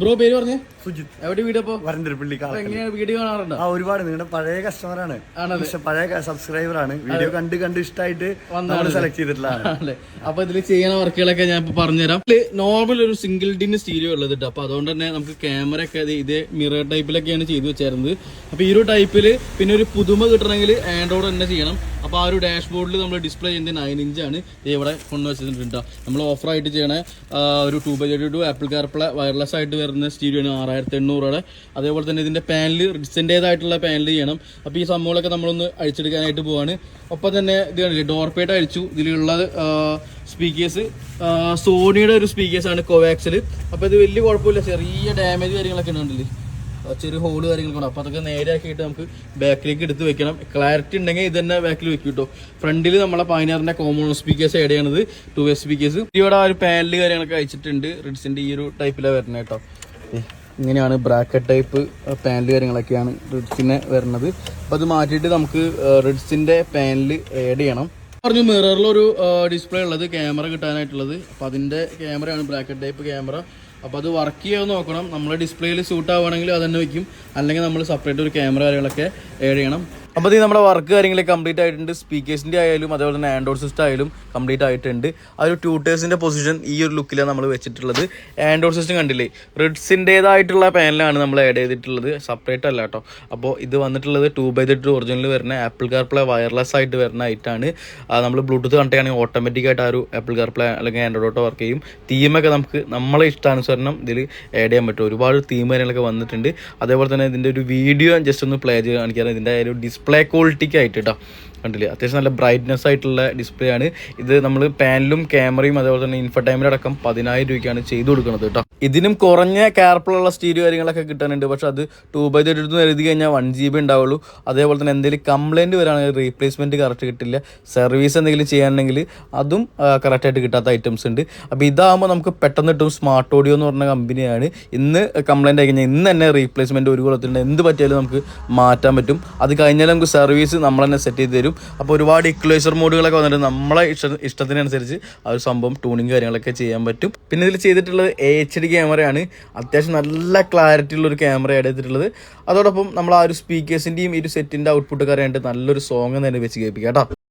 Bro പേര് പറഞ്ഞേ? സുജിത്. എവിടെ വീഡിയോ അപ്പോ വരന്തരപ്പള്ളി അപ്പൊ എങ്ങനെയാ വീഡിയോ കാണാറുണ്ട്? ആ ഒരുപാട് നിങ്ങളുടെ പഴയ കസ്റ്റമറാണ് ആണ്. പക്ഷെ പഴയ സബ്സ്ക്രൈബർ ആണ്. വീഡിയോ കണ്ട് കണ്ട് ഇഷ്ടമായിട്ട് സെലക്ട് ചെയ്തിട്ടുള്ളതാണ് അപ്പൊ ഇതിൽ ചെയ്യുന്ന വർക്കുകളൊക്കെ ഞാൻ ഇപ്പൊ പറഞ്ഞുതരാം. നോർമൽ ഒരു സിംഗിൾ ഡിന് സ്റ്റീരിയോ ഉള്ളത് കേട്ടോ അപ്പൊ അതുകൊണ്ട് തന്നെ നമുക്ക് ക്യാമറ ഒക്കെ ഇതേ മിറർ ടൈപ്പിലൊക്കെയാണ് ചെയ്തു വെച്ചായിരുന്നത് അപ്പൊ ഈ ഒരു ടൈപ്പിൽ പിന്നെ ഒരു പുതുമ കിട്ടണമെങ്കിൽ ആൻഡ്രോയിഡ് തന്നെ ചെയ്യണം. അപ്പൊ ആ ഒരു ഡാഷ്ബോർഡിൽ നമ്മൾ ഡിസ്പ്ലേ ചെയ്യുന്നത് നയൻ ആണ്. ഇവിടെ കൊണ്ടു വെച്ചിട്ടുണ്ട് നമ്മൾ ഓഫറായിട്ട് ചെയ്യണ ഒരു two by two Apple CarPlay wireless ആയിട്ട് വരുന്ന സ്റ്റീരിയോ ആണ് ആറായിരത്തി എണ്ണൂറോടെ അതേപോലെ തന്നെ ഇതിന്റെ പാനൽ റിസെന്റേതായിട്ടുള്ള പാനൽ ചെയ്യണം. അപ്പോൾ ഈ സംഭവങ്ങളൊക്കെ നമ്മളൊന്ന് അഴിച്ചെടുക്കാനായിട്ട് പോവാണ്. ഒപ്പം തന്നെ ഇത് കണ്ടില്ലേ ഡോർപേട്ട് അഴിച്ചു. ഇതിലുള്ള സ്പീക്കേഴ്സ് സോണിയുടെ ഒരു സ്പീക്കേഴ്സ് ആണ് കോവാക്സിൽ അപ്പൊ ഇത് വലിയ കുഴപ്പമില്ല. ചെറിയ ഡാമേജ് കാര്യങ്ങളൊക്കെ ഉണ്ടല്ലേ ചെറിയ ഹോൾ കാര്യങ്ങളൊക്കെ അപ്പോൾ അതൊക്കെ നേരെയാക്കിയിട്ട് നമുക്ക് ബാക്കിലേക്ക് എടുത്ത് വെക്കണം. ക്ലാരിറ്റി ഉണ്ടെങ്കിൽ ഇത് തന്നെ ബാക്കിൽ വെക്കും കേട്ടോ. ഫ്രണ്ടിൽ നമ്മളെ പതിനാറിന്റെ കോമൺ സ്പീക്കേഴ്സ് ചെയ്യണത് ടു വേ സ്പീക്കേഴ്സ് ഇവിടെ ആ ഒരു പാനൽ കാര്യങ്ങളൊക്കെ അയച്ചിട്ടുണ്ട്. റിഡ്സിന്റെ ഈ ഒരു ടൈപ്പിലാണ് വരുന്നത് കേട്ടോ. ഇങ്ങനെയാണ് ബ്രാക്കറ്റ് ടൈപ്പ് പാനൽ കാര്യങ്ങളൊക്കെയാണ് റിഡ്സിന് വരുന്നത് അപ്പോൾ അത് മാറ്റിയിട്ട് നമുക്ക് റിഡ്സിന്റെ പാനൽ ആഡ് ചെയ്യണം. പറഞ്ഞു മിററിലൊരു ഡിസ്പ്ലേ ഉള്ളത് ക്യാമറ കിട്ടാനായിട്ടുള്ളത്. അപ്പോൾ അതിന്റെ ക്യാമറയാണ് ബ്രാക്കറ്റ് ടൈപ്പ് ക്യാമറ അപ്പോൾ അത് വർക്ക് ചെയ്യാൻ നോക്കണം. നമ്മൾ ഡിസ്പ്ലേയിൽ സൂട്ട് ആവുകയാണെങ്കിൽ അത് തന്നെ വെക്കും. അല്ലെങ്കിൽ നമ്മൾ സെപ്പറേറ്റ് ഒരു ക്യാമറ കാര്യങ്ങളൊക്കെ ഏഡ് ചെയ്യണം. അപ്പോൾ ഇത് നമ്മുടെ വർക്ക് കാര്യങ്ങളൊക്കെ കംപ്ലീറ്റ് ആയിട്ടുണ്ട്. സ്പീക്കേഴ്സിന്റെ ആയാലും അതേപോലെ തന്നെ ആൻഡ്രോയിഡ് സിസ്റ്റം ആയാലും കംപ്ലീറ്റ് ആയിട്ടുണ്ട്. ആ ഒരു ട്യൂട്ടേഴ്സിന്റെ പൊസിഷൻ ഈ ഒരു ലുക്കിലാണ് നമ്മൾ വെച്ചിട്ടുള്ളത്. ആൻഡ്രോയിഡ് സിസ്റ്റം കണ്ടില്ലേ? റിഡ്സിന്റേതായിട്ടുള്ള പാനലാണ് നമ്മൾ ആഡ് ചെയ്തിട്ടുള്ളത്. സെപ്പറേറ്റ് അല്ല കേട്ടോ അപ്പോൾ ഇത് വന്നിട്ടുള്ളത് ടു ബൈ ടു ഒറിജിനൽ വരുന്ന ആപ്പിൾ കാർപ്ലേ വയർലെസ് ആയിട്ട് വരുന്ന ഐറ്റാണ് നമ്മൾ ബ്ലൂടൂത്ത് കണക്ട് ചെയ്യുകയാണെങ്കിൽ ഓട്ടോമാറ്റിക് ആയിട്ട് ആ ഒരു ആപ്പിൾ കാർപ്ലേ അല്ലെങ്കിൽ ആൻഡ്രോയിഡ് ഓട്ടോ വർക്ക് ചെയ്യും. തീമൊക്കെ നമുക്ക് നമ്മളെ ഇഷ്ടാനുസരണം ഇതിൽ ആഡ് ചെയ്യാൻ പറ്റും. ഒരുപാട് തീം കാര്യങ്ങളൊക്കെ വന്നിട്ടുണ്ട്. അതേപോലെ തന്നെ ഇതിന്റെ ഒരു വീഡിയോ ജസ്റ്റ് ഒന്ന് പ്ലേ ചെയ്ത് കാണിക്കാൻ ഇതിന്റെ ഒരു ഡിസ്പ്ലേ ക്വാളിറ്റിക്ക് ആയിട്ട് കേട്ടോ കണ്ടില്ലേ? അത്യാവശ്യം നല്ല ബ്രൈറ്റ്നെസ് ആയിട്ടുള്ള ഡിസ്പ്ലേ ആണ്. ഇത് നമ്മൾ പാനലും ക്യാമറയും അതേപോലെ തന്നെ ഇൻഫർടൈമിൽ അടക്കം പതിനായിരം രൂപയ്ക്കാണ് ചെയ്തു കൊടുക്കുന്നത് കേട്ടോ. ഇതിനും കുറഞ്ഞ കാർപ്പിളുള്ള സ്റ്റീരിയോ കാര്യങ്ങളൊക്കെ കിട്ടാനുണ്ട്. പക്ഷെ അത് ടൂ ബൈ തേർട്ടി ടു എഴുതി കഴിഞ്ഞാൽ വൺ ജി ബി ഉണ്ടാവുള്ളൂ. അതേപോലെ തന്നെ എന്തെങ്കിലും കംപ്ലൈന്റ് വരാണെങ്കിൽ റീപ്ലേസ്മെന്റ് കറക്റ്റ് കിട്ടില്ല. സർവീസ് എന്തെങ്കിലും ചെയ്യാനുണ്ടെങ്കിൽ അതും കറക്റ്റായിട്ട് കിട്ടാത്ത ഐറ്റംസ് ഉണ്ട്. അപ്പോൾ ഇതാകുമ്പോൾ നമുക്ക് പെട്ടെന്ന് കിട്ടും സ്മാർട്ട് ഓഡിയോ എന്ന് പറഞ്ഞ കമ്പനിയാണ് ഇന്ന് കംപ്ലൈന്റ് ആയി കഴിഞ്ഞാൽ ഇന്ന് തന്നെ റീപ്ലേസ്മെന്റ് ഒരു കുളത്തിലുണ്ട് എന്ത് പറ്റിയാലും നമുക്ക് മാറ്റാൻ പറ്റും. അത് കഴിഞ്ഞാൽ നമുക്ക് സർവീസ് നമ്മൾ തന്നെ സെറ്റ് ചെയ്ത് തരും. അപ്പോൾ ഒരുപാട് ഇക്വലൈസർ മോഡുകളൊക്കെ വന്നിട്ട് നമ്മളെ ഇഷ്ട ഇഷ്ടത്തിനനുസരിച്ച് ആ ഒരു സംഭവം ട്യൂണിങ് കാര്യങ്ങളൊക്കെ ചെയ്യാൻ പറ്റും. പിന്നെ ഇതിൽ ചെയ്തിട്ടുള്ളത് എച്ച് ഡി ക്യാമറയാണ് അത്യാവശ്യം നല്ല ക്ലാരിറ്റി ഉള്ളൊരു ക്യാമറ ആഡ് ചെയ്തിട്ടുള്ളത് അതോടൊപ്പം നമ്മൾ ആ ഒരു സ്പീക്കേഴ്സിന്റെയും ഈ ഒരു സെറ്റിന്റെ ഔട്ട്പുട്ട് അറിയാനായിട്ട് നല്ലൊരു സോങ് തന്നെ വെച്ച് കേൾപ്പിക്കാം കേട്ടോ.